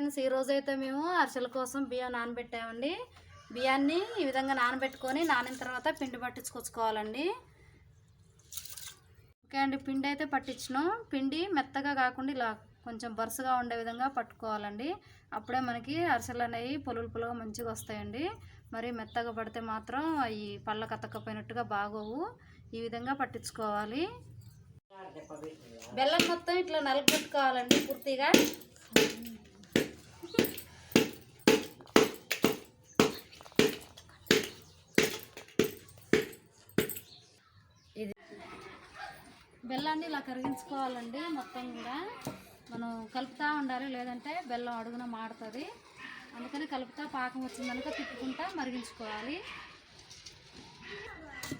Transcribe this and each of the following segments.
Friends ఈ అయితే మేము అరిసెల కోసం బియ్యం నానబెట్టామండి. బియ్యాన్ని ఈ విధంగా నానబెట్టుకొని నానిన తర్వాత పిండి పట్టించుకొచ్చుకోవాలండి. ఓకే అండి పిండి అయితే పట్టించినాం. పిండి మెత్తగా కాకుండా ఇలా కొంచెం బరుసుగా ఉండే విధంగా పట్టుకోవాలండి. అప్పుడే మనకి అరిసెలు అనేవి పొలులు పొలుగా మంచిగా వస్తాయండి. మరి మెత్తగా పడితే మాత్రం అవి పళ్ళ కతకపోయినట్టుగా బాగోవు. ఈ విధంగా పట్టించుకోవాలి. బెల్లం మొత్తం ఇట్లా నలగొట్టుకోవాలండి పూర్తిగా. బెల్లాన్ని ఇలా కరిగించుకోవాలండి మొత్తం కూడా. మనం కలుపుతూ ఉండాలి లేదంటే బెల్లం అడుగున మాడుతుంది. అందుకని కలుపుతా పాకం వచ్చిందనుక తిప్పుకుంటా మరిగించుకోవాలి.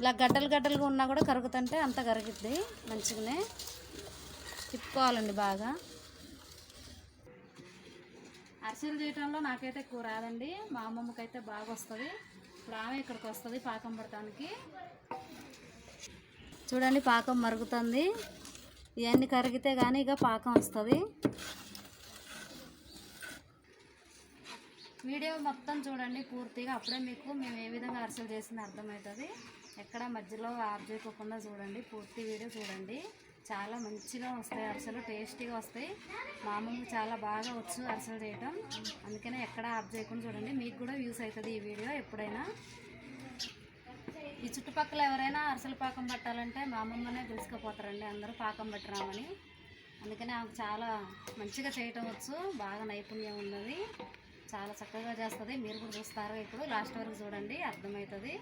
ఇలా గడ్డలు గడ్డలుగా ఉన్నా కూడా కరుగుతుంటే అంత కరిగిద్ది మంచిగానే. తిప్పుకోవాలండి బాగా. అరిసెలు చేయటంలో నాకైతే ఎక్కువ రాదండి. మా అమ్మమ్మకైతే బాగా వస్తుంది ఇప్పుడు ఆమె ఇక్కడికి వస్తుంది పాకం పడటానికి. చూడండి పాకం మరుగుతుంది. ఇవన్నీ కరిగితే కానీ ఇక పాకం వస్తుంది. వీడియో మొత్తం చూడండి పూర్తిగా. అప్పుడే మీకు మేము ఏ విధంగా అరిసెలు చేసింది అర్థమవుతుంది. ఎక్కడ మధ్యలో ఆఫ్ చేయకోకుండా చూడండి. పూర్తి వీడియో చూడండి. చాలా మంచిగా వస్తాయి అరిసెలు. టేస్టీగా వస్తాయి. మామూలుగా చాలా బాగా వచ్చు అరిసెలు చేయటం. అందుకనే ఎక్కడ ఆఫ్ చేయకుండా చూడండి. మీకు కూడా యూస్ అవుతుంది ఈ వీడియో ఎప్పుడైనా. ఈ చుట్టుపక్కల ఎవరైనా అరిసెల పాకం పట్టాలంటే మా అమ్మమ్మనే పిలుచుకుపోతారండి. అందరూ పాకం పెట్టరామని. అందుకని ఆమెకు చాలా మంచిగా చేయటం వచ్చు. బాగా నైపుణ్యం ఉన్నది. చాలా చక్కగా చేస్తుంది. మీరు కూడా చూస్తారు ఇప్పుడు? లాస్ట్ వరకు చూడండి. అర్థమవుతుంది.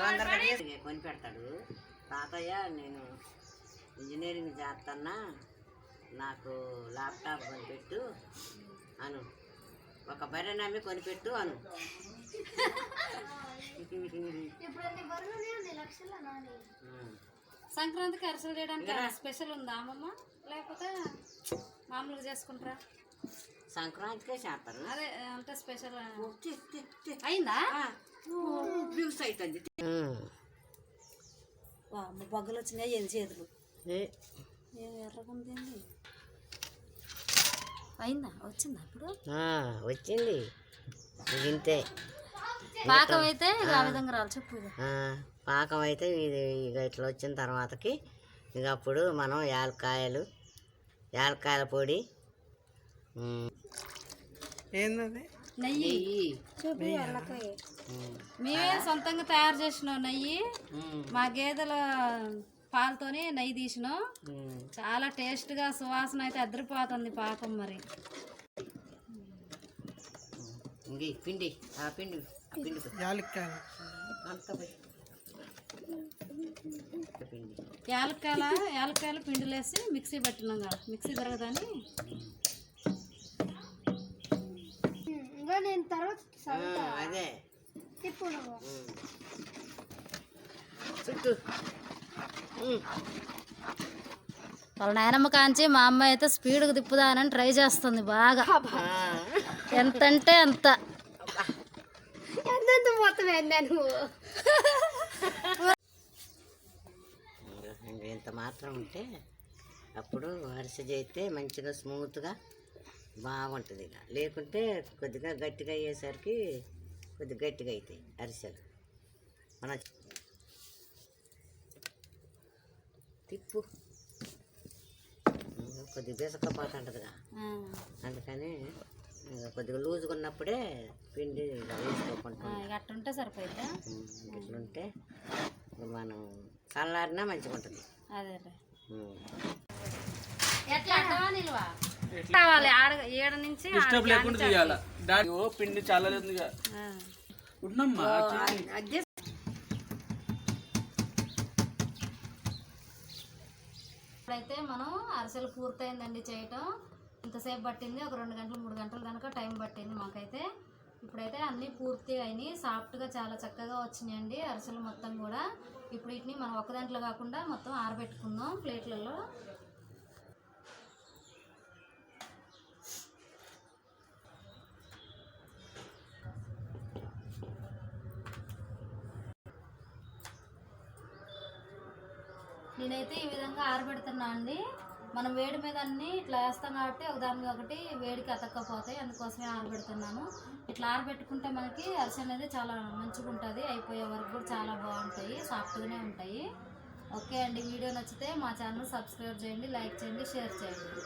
తొందరగా చేసి కొని పెడతాడు. తాతయ్య నేను ఇంజనీరింగ్ చేస్తున్నా నాకు ల్యాప్టాప్ కొనిపెట్టు అను. ఒక బర్రె నమ్మి కొనిపెట్టు అను. సంక్రాంతికి అరిసెలు చేయడానికి స్పెషల్ ఉందా అమ్మమ్మ? లేకపోతే మామూలుగా చేసుకుంటారా? సంక్రాంతికే చేస్తారు. అదే అంటే స్పెషల్. అయిందా? జ్యూస్ అవుతుంది బొగ్గలు వచ్చినాయి ఎన్ని చేతులు? ఏ, ఏం ఎర్రగుంది ఏంది? అయిందా? వచ్చిందా ఇప్పుడు? వచ్చింది. ఇంతే. పాకం అయితే ఆ. విధంగా రాలి చెప్పు పాకం అయితే ఇది ఇక ఇట్లా వచ్చిన తర్వాతకి ఇక అప్పుడు మనం యాలకాయలు యాలకాయల పొడి నెయ్యి. మేమే సొంతంగా తయారు చేసినాం నెయ్యి. మా గేదెల పాలతోని నెయ్యి తీసినాం. చాలా టేస్ట్గా సువాసన అయితే అదిరిపోతుంది పాకం మరి. పిండి. ఆ పిండి. పిండి యాలక్కాయల. యాలక్కాయలు? పిండిలేసి మిక్సీ పెట్టినాం కదా. మిక్సీ తిరగదని ఆ, అదే. ఉమ్. చుట్టూ. ఉమ్. వాళ్ళ నాయనమ్మ కాంచి మా అమ్మాయి అయితే స్పీడ్గా తిప్పుదానని ట్రై చేస్తుంది బాగా. ఆ. ఎంత అంటే అంత ఇంక ఇంత మాత్రం ఉంటే అప్పుడు అరిసె చేస్తే మంచిగా స్మూత్గా బాగుంటుంది ఇక. లేకుంటే కొద్దిగా గట్టిగా అయ్యేసరికి కొద్దిగా గట్టిగా అవుతాయి అరిసెలు. మన తిప్పు. కొద్దిగా బీసకపోతుంటుందిగా ఆ, అందుకని ఇంకా కొద్దిగా లూజుగా ఉన్నప్పుడే పిండి సరిపోయిద్దా? ఇట్లుంటే ఇక మనం చల్లారినా మంచిగా ఉంటుంది అదే. ఎట్లా? నిల్వా. ఆడ ఏడ నుంచి డిస్టర్బ్ లేకుండా చేయాల డాడీ ఓ పిండి చాలా. ఉన్నమ్మా అదే ఇప్పుడైతే మనం అరిసెలు పూర్తయిందండి చేయటం. ఇంతసేపు పట్టింది ఒక రెండు గంటలు మూడు గంటలు కనుక టైం పట్టింది మాకైతే. ఇప్పుడైతే అన్నీ పూర్తి అయినాయి. సాఫ్ట్గా చాలా చక్కగా వచ్చినాయండి అరిసెలు మొత్తం కూడా. ఇప్పుడు వీటిని మనం ఒక దాంట్లో కాకుండా మొత్తం ఆరబెట్టుకుందాం ప్లేట్లలో. నేనైతే ఈ విధంగా ఆరబెడుతున్నా అండి. మనం వేడి మీద అన్ని ఇట్లా వేస్తాం కాబట్టి ఒకదానికి ఒకటి వేడికి అతక్కపోతాయి. అందుకోసమే ఆరబెడుతున్నాను. ఇట్లా ఆరబెట్టుకుంటే మనకి అరిసె అనేది చాలా మంచిగా ఉంటుంది. అయిపోయే వరకు కూడా చాలా బాగుంటాయి. సాఫ్ట్గానే ఉంటాయి. ఓకే అండి. వీడియో నచ్చితే మా ఛానల్ సబ్స్క్రైబ్ చేయండి లైక్ చేయండి షేర్ చేయండి.